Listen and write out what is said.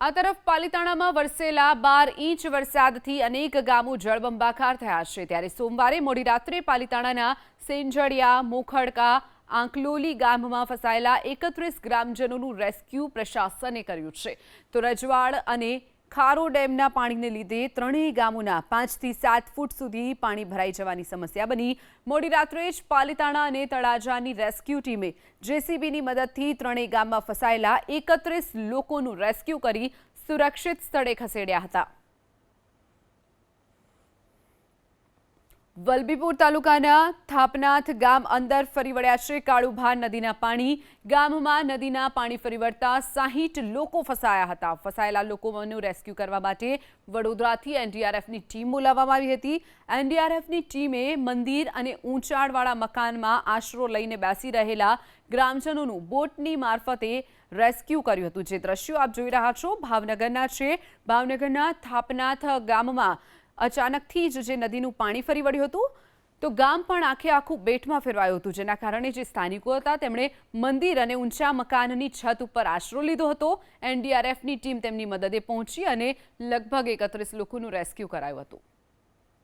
આ તરફ પાલિતાણામાં વરસેલા બાર ઇંચ વરસાદથી અનેક ગામો જળબંબાકાર થયા છે. ત્યારે સોમવારે મોડી રાત્રે પાલિતાણાના સેંજળિયા મોખડકા, આંકલોલી ગામમાં ફસાયેલા એકત્રીસ ગ્રામજનોનું રેસ્ક્યુ પ્રશાસને કર્યું છે. તો રજવાડ અને ખારો ડેમના પાણીને લીધે ત્રણેય ગામોના પાંચથી સાત ફૂટ સુધી પાણી ભરાઈ જવાની સમસ્યા બની. મોડી રાત્રે જ પાલિતાણા અને તળાજાની રેસ્ક્યુ ટીમે જેસીબીની મદદથી ત્રણેય ગામમાં ફસાયેલા એકત્રીસ લોકોનું રેસ્ક્યુ કરી સુરક્ષિત સ્થળે ખસેડ્યા હતા. વલભીપુર તાલુકાના થાપનાથ ગામ અંદર ફરી વળ્યા છે કાળુભાર નદીના પાણી. ગામમાં નદીના પાણી ફરી વળતા સાહીઠ લોકો ફસાયા હતા. ફસાયેલા લોકોનું રેસ્ક્યુ કરવા માટે વડોદરાથી એનડીઆરએફની ટીમ બોલાવવામાં આવી હતી. એનડીઆરએફની ટીમે મંદિર અને ઊંચાણવાળા મકાનમાં આશરો લઈને બેસી રહેલા ગ્રામજનોનું બોટની મારફતે રેસ્ક્યુ કર્યું હતું. જે દ્રશ્યો આપ જોઈ રહ્યા છો ભાવનગરના છે. ભાવનગરના થાપનાથ ગામમાં અચાનકથી જ જે નદીનું પાણી ફરી વળ્યું હતું, તો ગામ પણ આખે આખું બેટમાં ફેરવાયું હતું. જેના કારણે જે સ્થાનિકો હતા, તેમણે મંદિર અને ઊંચા મકાનની છત ઉપર આશરો લીધો હતો. એનડીઆરએફની ટીમ તેમની મદદે પહોંચી અને લગભગ એકત્રીસ લોકોનું રેસ્ક્યુ કરાયું હતું.